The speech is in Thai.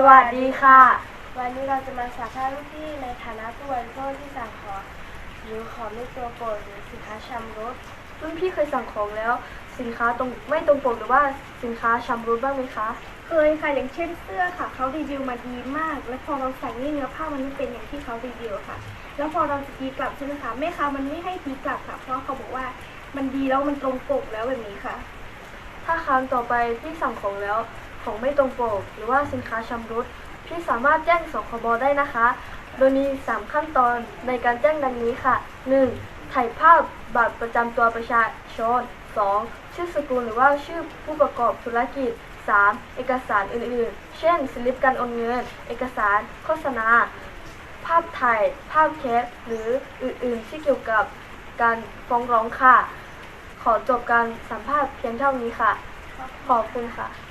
วัสดีค่ะ วันนี้เราจะมาสัมภาษณ์ลูกพี่ในฐานะผู้บริโภคที่สั่งของหรือของไม่ตัวโปรดหรือสินค้าชำรุดรุ่นพี่เคยสั่งของแล้ว สินค้าตรงไม่ตรงปกหรือว่าสินค้าชำรุดบ้างไหมคะ เคยค่ะอย่างเช่นเสื้อค่ะเขารีวิวมาดีมาก แล้วพอเราใส่นี่เนื้อผ้ามันไม่เป็นอย่างที่เขารีวิวค่ะ แล้วพอเราจะตีกลับใช่ไหมคะแม่ค้ามันไม่ให้ตีกลับค่ะ เพราะเขาบอกว่ามันดีแล้วมันตรงปกแล้วแบบนี้ค่ะ ถ้าครั้งต่อไปพี่สั่งของแล้ว ของไม่ตรงปก หรือว่าสินค้าชำรุดพี่สามารถแจ้งสคบได้นะคะ โดยมี 3 ขั้นตอนในการแจ้งดังนี้ค่ะ 1. ถ่ายภาพบัตรประจำตัวประชาชน 2. ชื่อสกุลหรือว่าชื่อผู้ประกอบธุรกิจ 3. เอกสารอื่นๆ เช่น สลิปการโอนเงิน เอกสาร โฆษณา ภาพถ่าย ภาพเคสหรืออื่นๆ ที่เกี่ยวกับการฟ้องร้องค่ะ ขอจบการสัมภาษณ์เพียงเท่านี้ค่ะ ขอบคุณค่ะ